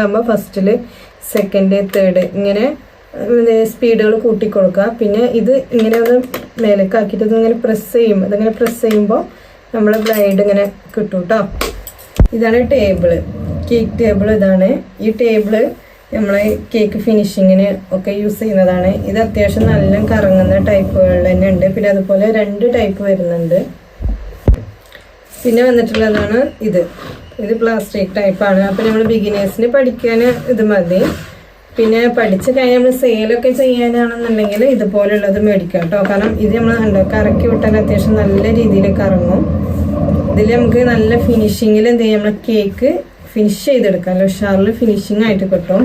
ആകുമ്പോൾ ഫസ്റ്റിൽ second third ഇങ്ങനെ സ്പീഡുകൾ കൂട്ടി കൂട്ടിക്കൊടുക്കുക. പിന്നെ ഇത് ഇങ്ങനെ ഒന്ന് മേലേക്ക് ഇങ്ങനെ പ്രസ് ചെയ്യും. ഇതിങ്ങനെ പ്രസ് ചെയ്യുമ്പോൾ നമ്മൾ ബ്ലൈഡ് ഇങ്ങനെ കിട്ടും കേട്ടോ ഇതാണ് ടേബിൾ കേക്ക് ടേബിൾ ഇതാണ്. ഈ ടേബിൾ നമ്മൾ കേക്ക് ഫിനിഷിങ്ങിന് ഒക്കെ യൂസ് ചെയ്യുന്നതാണ്. ഇത് അത്യാവശ്യം നല്ല കറങ്ങുന്ന ടൈപ്പുകൾ തന്നെ ഉണ്ട്. പിന്നെ അതുപോലെ രണ്ട് ടൈപ്പ് വരുന്നുണ്ട്. പിന്നെ വന്നിട്ടുള്ളതാണ് ഇത്. ഇത് പ്ലാസ്റ്റിക് ടൈപ്പാണ് അപ്പം നമ്മൾ ബിഗിനേഴ്സിന് പഠിക്കാൻ ഇത് മതി. പിന്നെ പഠിച്ച് കഴിഞ്ഞ് നമ്മൾ സെയിലൊക്കെ ചെയ്യാനാണെന്നുണ്ടെങ്കിൽ ഇതുപോലുള്ളത് മേടിക്കാം കേട്ടോ കാരണം ഇത് നമ്മൾ കണ്ടോ കറക്കി വിട്ടാൽ അത്യാവശ്യം നല്ല രീതിയിൽ കറങ്ങും ഇതിൽ നമുക്ക് നല്ല ഫിനിഷിങ്ങിൽ എന്ത് ചെയ്യാം? നമ്മൾ കേക്ക് ഫിനിഷ് ചെയ്തെടുക്കാം. ഉഷാറിൽ ഫിനിഷിംഗ് ആയിട്ട് കിട്ടും.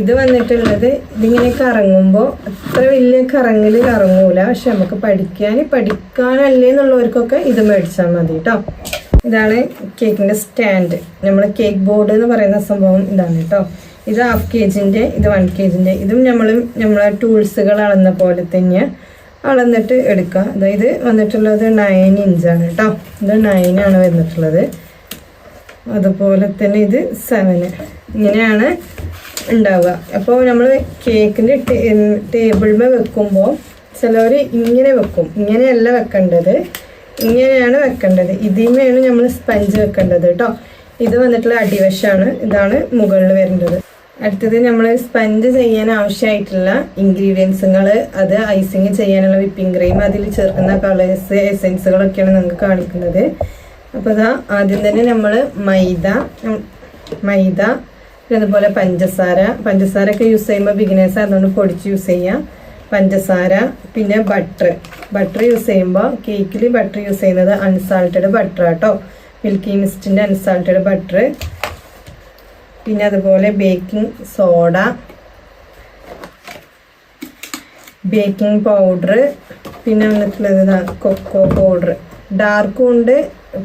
ഇത് വന്നിട്ടുള്ളത് ഇതിങ്ങനെ കറങ്ങുമ്പോൾ അത്ര വലിയ കറങ്ങൽ കറങ്ങൂല. പക്ഷെ നമുക്ക് പഠിക്കാൻ പഠിക്കാനല്ലേ എന്നുള്ളവർക്കൊക്കെ ഇത് മേടിച്ചാൽ മതി കേട്ടോ ഇതാണ് കേക്കിന്റെ സ്റ്റാൻഡ്. നമ്മൾ കേക്ക് ബോർഡ് എന്ന് പറയുന്ന സംഭവം ഇതാണ് കേട്ടോ. ഇത് ഹാഫ് കെ ജിന്റെ ഇത് വൺ കെ ജിന്റെ ഇതും നമ്മൾ നമ്മളെ ടൂൾസുകൾ അളന്ന പോലെ തന്നെ അളന്നിട്ട് എടുക്കുക അതായത് വന്നിട്ടുള്ളത് നയൻ ഇഞ്ചാണ് കേട്ടോ. ഇത് നയനാണ് വന്നിട്ടുള്ളത്. അതുപോലെ തന്നെ ഇത് സെവന് ഇങ്ങനെയാണ് ഉണ്ടാവുക. അപ്പോൾ നമ്മൾ കേക്കിന്റെ ടേബിളിൽ വെക്കുമ്പോൾ ചിലവർ ഇങ്ങനെ വെക്കും. ഇങ്ങനെയല്ല വെക്കേണ്ടത്. ഇങ്ങനെയാണ് വെക്കേണ്ടത്. ഇതിന്മേലാണ് നമ്മൾ സ്പഞ്ച് വെക്കേണ്ടത് കേട്ടോ ഇത് വന്നിട്ടുള്ള അടിവശമാണ് ഇതാണ് മുകളിൽ വരേണ്ടത്. അടുത്തത് നമ്മൾ സ്പഞ്ച് ചെയ്യാൻ ആവശ്യമായിട്ടുള്ള ഇൻഗ്രീഡിയൻസുകൾ അത് ഐസിങ് ചെയ്യാനുള്ള വിപ്പിംഗ് ക്രീം അതിൽ ചേർക്കുന്ന കളേഴ്സ് എസെൻസുകളൊക്കെയാണ് നമുക്ക് കാണിക്കുന്നത്. അപ്പോൾ ഇതാ ആദ്യം തന്നെ നമ്മൾ മൈദ മൈദ പിന്നെ അതുപോലെ പഞ്ചസാര. പഞ്ചസാര ഒക്കെ യൂസ് ചെയ്യുമ്പോൾ ബിഗിനേഴ്സ് അതുകൊണ്ട് പൊടിച്ച് യൂസ് ചെയ്യാം. പഞ്ചസാര പിന്നെ ബട്ടർ ബട്ടർ യൂസ് ചെയ്യുമ്പോൾ കേക്കിൽ ബട്ടർ യൂസ് ചെയ്യുന്നത് അൺസാൾട്ടഡ് ബട്ടർ ആട്ടോ. മിൽക്കി മിസ്റ്റിന്റെ അൺസാൾട്ടഡ് ബട്ടർ പിന്നെ അതുപോലെ ബേക്കിംഗ് സോഡ ബേക്കിംഗ് പൗഡർ പിന്നെ വന്നിട്ടുള്ളത് കൊക്കോ പൗഡർ ഡാർക്കും ഉണ്ട്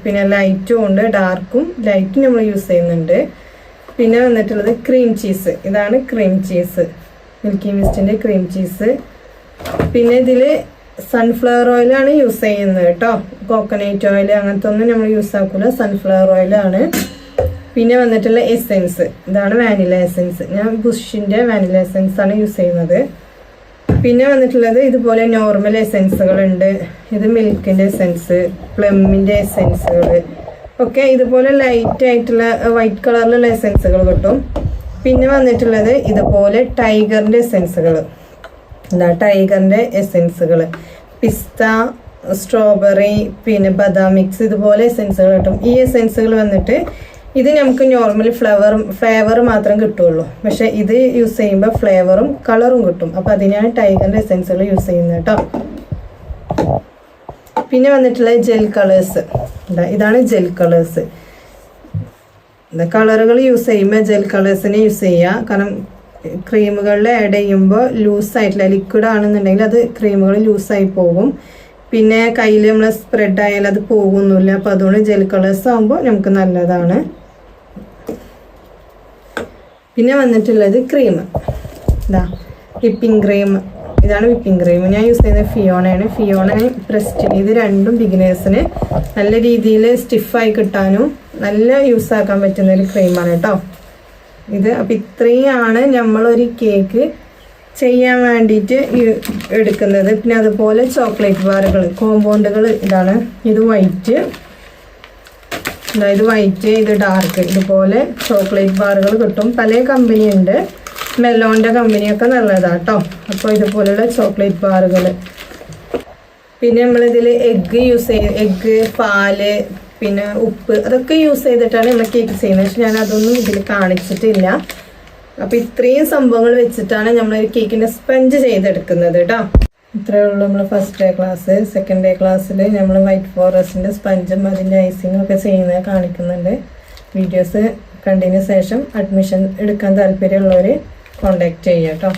പിന്നെ ലൈറ്റും ഉണ്ട്. ഡാർക്കും ലൈറ്റും നമ്മൾ യൂസ് ചെയ്യുന്നുണ്ട്. പിന്നെ വന്നിട്ടുള്ളത് ക്രീം ചീസ് ഇതാണ് ക്രീം ചീസ് മിൽക്കി മിസ്റ്റിന്റെ ക്രീം ചീസ് പിന്നെ ഇതിൽ സൺഫ്ലവർ ഓയിലാണ് യൂസ് ചെയ്യുന്നത് കേട്ടോ. കോക്കനട്ട് ഓയിൽ അങ്ങനത്തെ ഒന്നും നമ്മൾ യൂസ് ആക്കില്ല സൺഫ്ലവർ ഓയിലാണ് പിന്നെ വന്നിട്ടുള്ള എസെൻസ് ഇതാണ് വാനില എസെൻസ് ഞാൻ ബുഷിന്റെ വാനില എസെൻസ് ആണ് യൂസ് ചെയ്യുന്നത്. പിന്നെ വന്നിട്ടുള്ളത് ഇതുപോലെ നോർമൽ എസെൻസുകൾ ഉണ്ട് ഇത് മിൽക്കിന്റെ എസെൻസ് പ്ലമ്മിന്റെ എസെൻസുകൾ ഒക്കെ ഇതുപോലെ ലൈറ്റ് ആയിട്ടുള്ള വൈറ്റ് കളറിലുള്ള എസെൻസുകൾ കിട്ടും. പിന്നെ വന്നിട്ടുള്ളത് ഇതുപോലെ ടൈഗറിന്റെ എസെൻസുകൾ എന്താ ടൈഗറിന്റെ എസെൻസുകൾ പിസ്ത സ്ട്രോബെറി പിന്നെ ബദാം മിക്സ് ഇതുപോലെ എസെൻസുകൾ കിട്ടും. ഈ എസെൻസുകൾ വന്നിട്ട് ഇത് നമുക്ക് നോർമലി ഫ്ലവർ ഫ്ലേവർ മാത്രം കിട്ടുള്ളൂ. പക്ഷേ ഇത് യൂസ് ചെയ്യുമ്പോൾ ഫ്ലേവറും കളറും കിട്ടും. അപ്പോൾ അതിനാണ് ടൈഗറിന്റെ എസെൻസുകൾ യൂസ് ചെയ്യുന്നത് കേട്ടോ. പിന്നെ വന്നിട്ടുള്ള ജെൽ കളേഴ്സ് ഇതാണ് ജെൽ കളേഴ്സ് കളറുകൾ യൂസ് ചെയ്യുമ്പോൾ ജെൽ കളേഴ്സിനെ യൂസ് ചെയ്യുക കാരണം ക്രീമുകളിൽ ആഡ് ചെയ്യുമ്പോൾ ലൂസായിട്ടില്ല ലിക്വിഡ് ആണെന്നുണ്ടെങ്കിൽ അത് ക്രീമുകൾ ലൂസായി പോകും. പിന്നെ കയ്യിൽ നമ്മൾ സ്പ്രെഡ് ആയാൽ അത് പോകുന്നില്ല അപ്പോൾ അതുകൊണ്ട് ജെൽ കളേഴ്സ് ആകുമ്പോൾ നമുക്ക് നല്ലതാണ്. പിന്നെ വന്നിട്ടുള്ളത് ക്രീം ഇതാ വിപ്പിംഗ് ക്രീം ഇതാണ് വിപ്പിംഗ് ക്രീം ഞാൻ യൂസ് ചെയ്യുന്നത് ഫിയോണയാണ് ഫിയോണ പ്രസ്റ്റിന് ഇത് രണ്ടും ബിഗിനേഴ്സിന് നല്ല രീതിയിൽ സ്റ്റിഫായി കിട്ടാനും നല്ല യൂസ് ആക്കാൻ പറ്റുന്ന ഒരു ക്രീമാണ് കേട്ടോ. ഇത് അപ്പം ഇത്രയാണ് നമ്മളൊരു കേക്ക് ചെയ്യാൻ വേണ്ടിയിട്ട് എടുക്കുന്നത്. പിന്നെ അതുപോലെ ചോക്ലേറ്റ് ബാറുകൾ കോമ്പൗണ്ടുകൾ ഇതാണ്. ഇത് വൈറ്റ് അതായത് വൈറ്റ് ഇത് ഡാർക്ക് ഇതുപോലെ ചോക്ലേറ്റ് ബാറുകൾ കിട്ടും. പല കമ്പനി ഉണ്ട്. മെലോന്റെ കമ്പനിയൊക്കെ നല്ലതാണ് കേട്ടോ അപ്പോൾ ഇതുപോലെയുള്ള ചോക്ലേറ്റ് ബാറുകൾ. പിന്നെ നമ്മളിതിൽ എഗ്ഗ് യൂസ് ചെയ്യും എഗ്ഗ് പാൽ പിന്നെ ഉപ്പ് അതൊക്കെ യൂസ് ചെയ്തിട്ടാണ് നമ്മൾ കേക്ക് ചെയ്യുന്നത്. പക്ഷെ ഞാൻ അതൊന്നും ഇതിൽ കാണിച്ചിട്ടില്ല. അപ്പോൾ ഇത്രയും സംഭവങ്ങൾ വെച്ചിട്ടാണ് നമ്മൾ ഒരു കേക്കിന്റെ സ്പഞ്ച് ചെയ്തെടുക്കുന്നത് കേട്ടോ ഇത്രേ ഉള്ളൂ നമ്മൾ first day class second day ക്ലാസ്സിൽ നമ്മൾ വൈറ്റ് ഫോറസ്റ്റിന്റെ സ്പഞ്ചും അതിന്റെ ഐസിങ്ങും ഒക്കെ ചെയ്യുന്നത് കാണിക്കുന്നുണ്ട്. വീഡിയോസ് കണ്ടതിന് ശേഷം അഡ്മിഷൻ എടുക്കാൻ താല്പര്യമുള്ളവർ കോണ്ടാക്ട് ചെയ്യാം കേട്ടോ